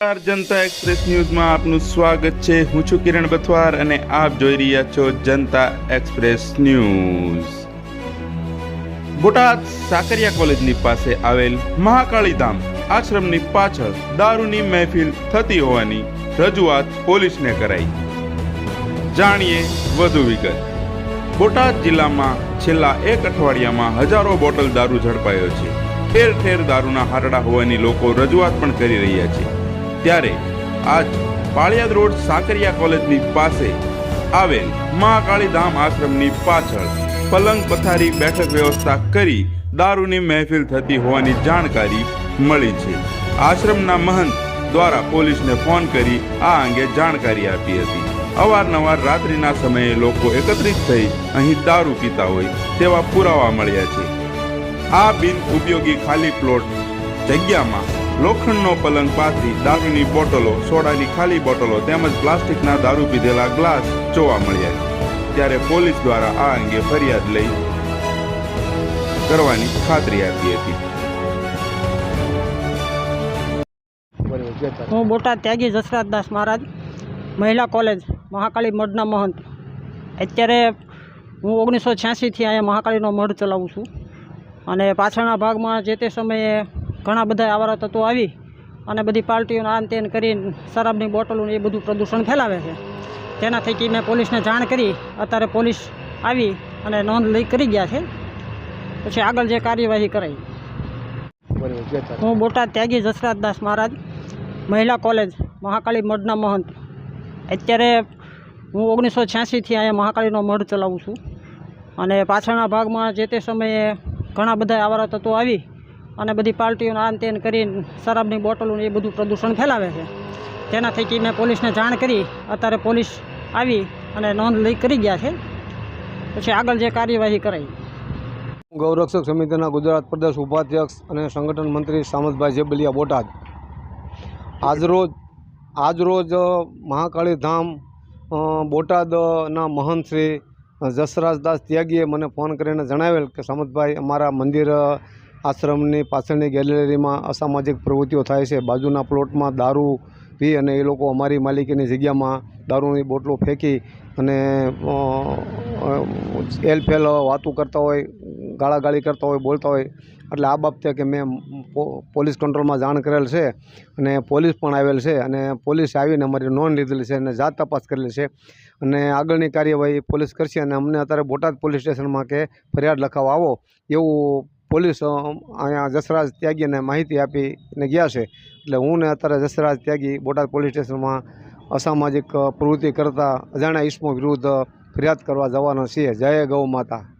નમસ્કાર, જનતા એક્સપ્રેસ ન્યૂઝમાં આપનું સ્વાગત છે. હું છું કિરણ બથવાર અને આપ જોઈ રહ્યા છો જનતા એક્સપ્રેસ ન્યૂઝ. બોટાદ સાકરિયા કોલેજની પાસે આવેલ મહાકાળી ધામ આશ્રમની પાછળ દારૂની મહેફિલ થતી હોવાની રજૂઆત પોલીસને કરાઈ. જાણીએ વધુ વિગત. બોટાદ જિલ્લામાં છેલ્લા એક અઠવાડિયામાં હજારો બોટલ દારૂ ઝડપાયો છે. ઠેર ઠેર દારૂના હારડા હોવાની લોકો રજૂઆત પણ કરી રહ્યા છે. ત્યારે આજ પાળિયાદ રોડ સાકરિયા કોલેજની પાસે આવેલ મહાકાળી ધામ આશ્રમની પાછળ પલંગ પથારી બેઠક વ્યવસ્થા કરી દારૂની મહેફિલ થતી હોવાની જાણકારી મળી છે. આશ્રમના મહંત દ્વારા પોલીસને ફોન કરી આ અંગે જાણકારી આપી હતી. અવારનવાર રાત્રિના સમયે લોકો એકત્રિત થઈ અહીં દારૂ પીતા હોય તેવા પુરાવા મળ્યા છે. આ બિન ઉપયોગી ખાલી પ્લોટ જગ્યામાં લોખંડનો પલંગ પાથરી દારૂની બોટલો, સોડાની ખાલી બોટલો તેમજ પ્લાસ્ટિકના દારૂ પીધેલા ગ્લાસ જોવા મળ્યા. ત્યારે પોલીસ દ્વારા આ અંગે ફરિયાદ લઈ કરવાની ખાતરી આપી હતી. હું બોટાદ ત્યાગી જસરાજદાસ મહારાજ, મહિલા કોલેજ, મહાકાળી મઢના મહંત. અત્યારે હું ઓગણીસો છ્યાસીથી અહીંયા મહાકાળીનો મઢ ચલાવું છું. અને પાછળના ભાગમાં જે તે સમયે ઘણા બધા આવારા તત્વો આવી અને બધી પાર્ટીઓને આન તેન કરીને શરાબની બોટલોને એ બધું પ્રદૂષણ ફેલાવે છે. તેના થકી મેં પોલીસને જાણ કરી, અત્યારે પોલીસ આવી અને નોંધ લઈ કરી ગયા છે. પછી આગળ જે કાર્યવાહી કરાઈ. હું બોટાદ ત્યાગી જસરાજદાસ મહારાજ, મહિલા કોલેજ, મહાકાળી મઢના મહંત. અત્યારે હું ઓગણીસો છ્યાસીથી અહીંયા મહાકાળીનો મઢ ચલાવું છું. અને પાછળના ભાગમાં જે તે સમયે ઘણા બધા આવારા તત્વો આવી અને બધી પાર્ટીઓને આન તેન કરીને શરાબની બોટલોને એ બધું પ્રદૂષણ ફેલાવે છે. તેના થકી મેં પોલીસને જાણ કરી, અત્યારે પોલીસ આવી અને નોંધ લઈ કરી ગયા છે. પછી આગળ જે કાર્યવાહી કરાઈ. ગૌરક્ષક સમિતિના ગુજરાત પ્રદેશ ઉપાધ્યક્ષ અને સંગઠન મંત્રી સામંતભાઈ જેબલિયા બોટાદ. આજરોજ આજરોજ મહાકાળી ધામ બોટાદના મહંત શ્રી જસરાજદાસ ત્યાગીએ મને ફોન કરીને જણાવેલ કે સામંતભાઈ, અમારા મંદિર આશ્રમની પાછળની ગેલેરીમાં અસામાજિક પ્રવૃત્તિઓ થાય છે. બાજુના પ્લોટમાં દારૂ પી અને એ લોકો અમારી માલિકીની જગ્યામાં દારૂની બોટલો ફેંકી અને એલફેલ વાતું કરતા હોય, ગાળાગાળી કરતા હોય, બોલતા હોય. એટલે આ બાબતે કે મેં પોલીસ કંટ્રોલમાં જાણ કરેલ છે અને પોલીસ પણ આવેલ છે અને પોલીસ આવીને અમારી નોંધ લીધેલી છે અને જાત તપાસ કરેલી છે અને આગળની કાર્યવાહી પોલીસ કરશે અને અમને અત્યારે બોટાદ પોલીસ સ્ટેશનમાં કે ફરિયાદ લખાવવા આવો એવું પોલીસ અહીંયા જસરાજ ત્યાગીને માહિતી આપીને ગયા છે. એટલે હું ને અત્યારે જસરાજ ત્યાગી બોટાદ પોલીસ સ્ટેશનમાં અસામાજિક પ્રવૃત્તિ કરતા અજાણ્યા ઈસમો વિરુદ્ધ ફરિયાદ કરવા જવાના છીએ. જય ગૌ માતા.